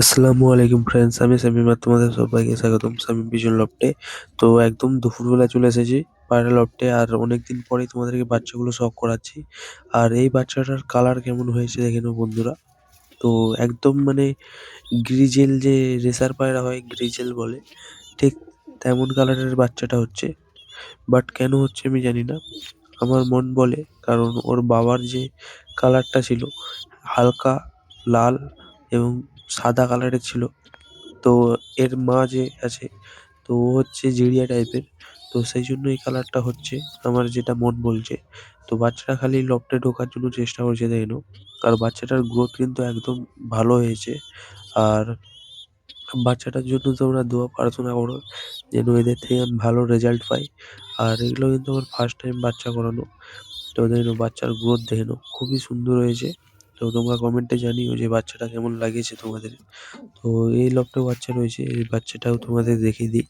আসসালামু আলাইকুম ফ্রেন্ডস আমি শামিম আর তোমাদের সবাইকে স্বাগতম। শামিম ভিশন লফটে। তো একদম দুপুরবেলা চলে এসেছি পায়রা লফটে আর অনেকদিন পরেই তোমাদেরকে বাচ্চাগুলো শখ করাচ্ছি। আর এই বাচ্চাটার কালার কেমন হয়েছে দেখে নাও বন্ধুরা। তো একদম মানে গ্রিজেল যে রেসার পায়রা হয় গ্রিজেল বলে, ঠিক তেমন কালারের বাচ্চাটা হচ্ছে। বাট কেন হচ্ছে আমি জানি না। আমার মন বলে, কারণ ওর বাবার যে কালারটা ছিল, হালকা, লাল এবং সাদা কালারের ছিল। তো এর মা যে আছে, তো ও হচ্ছে জিরিয়া টাইপের তো সেই জন্য এই কালারটা হচ্ছে, আমার যেটা মন বলছে। তো বাচ্চাটা খালি লফটে ঢোকার জন্য চেষ্টা করছে দেখে নাও আর বাচ্চাটার গ্রোথ কিন্তু একদম ভালো হয়েছে। আর বাচ্চাটার জন্য তোমরা দোয়া, প্রার্থনা করো যেন এদের থেকে আমি ভালো রেজাল্ট পাই। আর এগুলো কিন্তু আমার ফার্স্ট টাইম বাচ্চা করানো। তো দেখে, বাচ্চার গ্রোথ দেখে খুবই সুন্দর হয়েছে। তো তোমরা কমেন্টে জানিও যে বাচ্চাটা কেমন লাগিয়েছে তোমাদের। তো এই লফটেও বাচ্চা রয়েছে, এই বাচ্চাটাও তোমাদের দেখিয়ে দিই।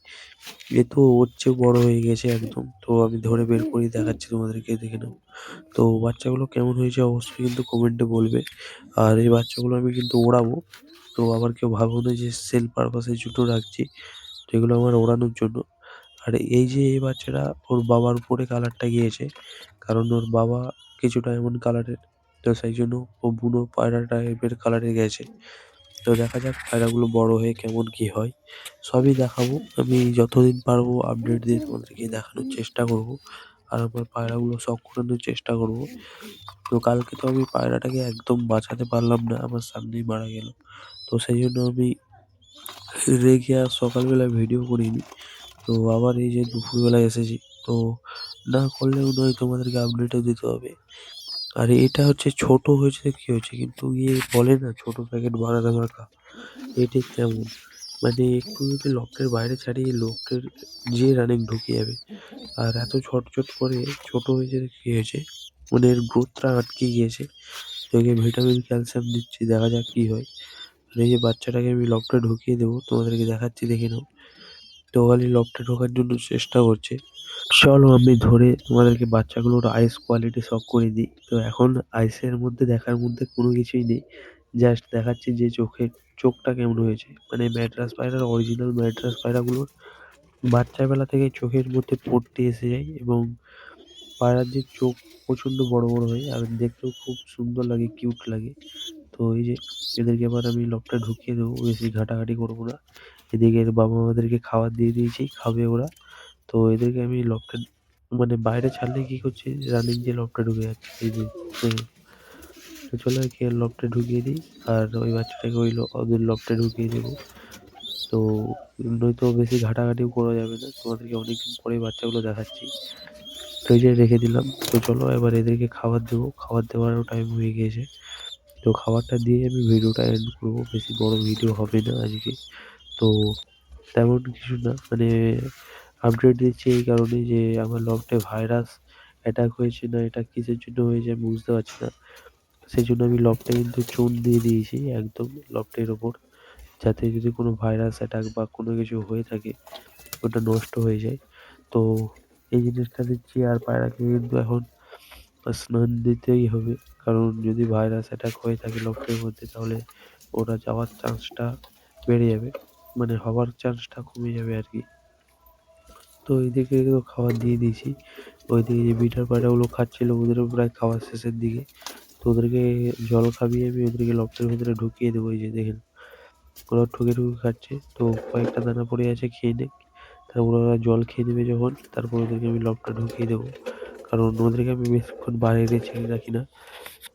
এ তো ওর চেয়েও বড় হয়ে গেছে একদম। তো আমি ধরে বের করে দেখাচ্ছি তোমাদেরকে, দেখে নাও। তো বাচ্চাগুলো কেমন হয়েছে অবশ্যই কিন্তু কমেন্টে বলবে। আর এই বাচ্চাগুলো আমি কিন্তু ওড়াবো। তো আবার কেউ ভাবো না যে সেল পারপাসে জুটো রাখছি। তো এগুলো আমার ওড়ানোর জন্য। আর এই যে এই বাচ্চাটা ওর বাবার উপরে কালারটা গিয়েছে, কারণ ওর বাবা কিছুটা এমন কালারের তো সেই জন্য ও বুনো পায়রা টাইপের কালারে গেছে। তো দেখা যাক পায়রাগুলো বড় হয়ে কেমন কি হয়। সবই দেখাবো। আমি যতদিন পারব আপডেট দিয়ে তোমাদেরকে দেখানোর চেষ্টা করব। আর আমার পায়রাগুলো শখ করানোর চেষ্টা করব। তো কালকে তো আমি পায়রাটাকে একদম বাঁচাতে পারলাম না, আমার সামনেই মারা গেল। তো সেই জন্য আমি রেগে আর সকালবেলা ভিডিও করিনি। তো আবার এই যে দুপুরবেলা এসেছি। তো না করলেও নয়, তোমাদেরকে আপডেটও দিতে হবে। আর এটা হচ্ছে ছোট হয়েছে, কি হয়েছে কিন্তু ইয়ে বলে না, ছোট প্যাকেট বানানা মাখা এ কেমন? মানে একটু যদি লফটের বাইরে ছাড়িয়ে লফটের যে রানিং ঢুকে যাবে, আর এত ছটছট করে ছোট হয়েছে কি হয়েছে? মানে এর গ্রোথটা আটকে গিয়েছে। তো একে ভিটামিন ক্যালসিয়াম দিচ্ছি, দেখা যাক কী হয়। আর এই যে বাচ্চাটাকে আমি লকটা ঢুকিয়ে দেবো, তোমাদেরকে দেখাচ্ছি, দেখে নাও। খালি লফটে ঢোকার জন্য চেষ্টা করছে। চলো আমি ধরে তোমাদেরকে বাচ্চাগুলোর আইস কোয়ালিটি সব করে দিই। তো এখন আইসের মধ্যে দেখার মধ্যে কোনো কিছুই নেই। জাস্ট দেখাচ্ছি যে চোখের চোখটা কেমন হয়েছে। মানে ম্যাড্রাস পায়রার অরিজিনাল ম্যাড্রাস পায়রাগুলোর বাচ্চাবেলা থেকে চোখের মধ্যে পড়তে এসে যায় এবং পায়রার যে চোখ প্রচণ্ড বড় বড় হয় আর দেখতেও খুব সুন্দর লাগে কিউট লাগে। তো এই যে এদেরকে এবার আমি লকটা ঢুকিয়ে দেবো, বেশি ঘাটাঘাটি করব না। এদিকে বাবা মাদেরকে খাবার দিয়ে দিয়েছি, খাবে ওরা। তো এদেরকে আমি লকটা মানে বাইরে ছাড়লে কি করছে? রানিং যে লকটা ঢুকে যাচ্ছে, এই যে হুম। তো চলো লকটা ঢুকিয়ে দিই, আর ওই বাচ্চাটাকে ওই ওদের লকটা ঢুকিয়ে দেবো। তো নয়তো বেশি ঘাটাঘাটিও করা যাবে না, তোমাদেরকে অনেকদিন পরে বাচ্চাগুলো দেখাচ্ছি। তো এই যে রেখে দিলাম, তো চলো এবার এদেরকে খাবার দেবো, খাবার দেওয়ারও টাইম হয়ে গিয়েছে। তো খাবারটা দিয়ে আমি ভিডিওটা এন্ড করব, বেশি বড় ভিডিও হবে না আজকে। তো তেমন কিছু না। মানে আপডেট দিচ্ছি এই কারণে যে আমার লফটে ভাইরাস অ্যাটাক হয়েছে না এটা কিসের জন্য হয়েছে আমি বুঝতে পারছি না। সেই জন্য আমি লফটে কিন্তু চুন দিয়ে দিয়েছি একদম লফটের ওপর যাতে যদি কোনো ভাইরাস অ্যাটাক বা কোনো কিছু হয়ে থাকে, ওটা নষ্ট হয়ে যায়। তো এই জিনিসটা দিচ্ছি আর পায়রাকে কিন্তু এখন স্নান দিতেই হবে। কারণ যদি ভাইরাস অ্যাটাক হয়ে থাকে লফটের মধ্যে, তাহলে ওরা যাওয়ার চান্সটা বেড়ে যাবে। মানে হওয়ার চান্সটা কমে যাবে আর কি। তো এদিকে তো খাবার দিয়ে দিয়েছি। ওইদিকে যে বিটার পায়রাগুলো খাচ্ছিলো, ওদেরও প্রায় খাওয়ার শেষের দিকে। তো ওদেরকে জল খাবিয়ে আমি ওদেরকে লফটের ভিতরে ঢুকিয়ে দেবো এই যে দেখেন। ওরা ঠুকে ঠুকে খাচ্ছে। তো কয়েকটা দানা পড়ে আছে খেয়ে নে। তারপর ওরা জল খেয়ে নেবে যখন, তারপর ওদেরকে আমি লকটা ঢুকিয়ে দেবো। কারণ ওদেরকে আমি বেশিক্ষণ বাইরে ছেড়ে রাখি না।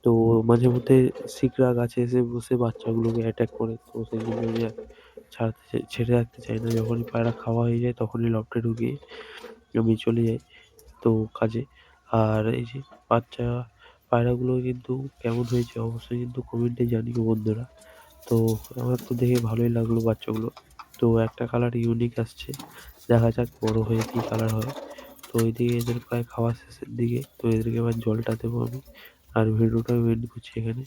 তো মাঝে মধ্যে শিকরা গাছে এসে বসে বাচ্চাগুলোকে অ্যাটাক করে। তো সেই জন্য আমি ছাড়তে ছেড়ে রাখতে চাই না। যখনই পায়রা খাওয়া হয়ে যায় তখনই লকটা ঢুকিয়ে আমি চলে যাই তো কাজে। আর এই যে বাচ্চা পায়রাগুলো কিন্তু কেমন হয়েছে অবশ্যই কিন্তু কমেন্টে জানিও বন্ধুরা। তো আমার তো দেখে ভালোই লাগল বাচ্চাগুলো। তো একটা কালার ইউনিক আসছে। দেখা যাক বড় হয়ে কী কালার হয়। তো ওইদিকে এদের প্রায় খাওয়া শেষের দিকে, তো এদেরকে এবার জলটা দেবো আমি। আর ভিডিওটা এন্ড করছি এখানে।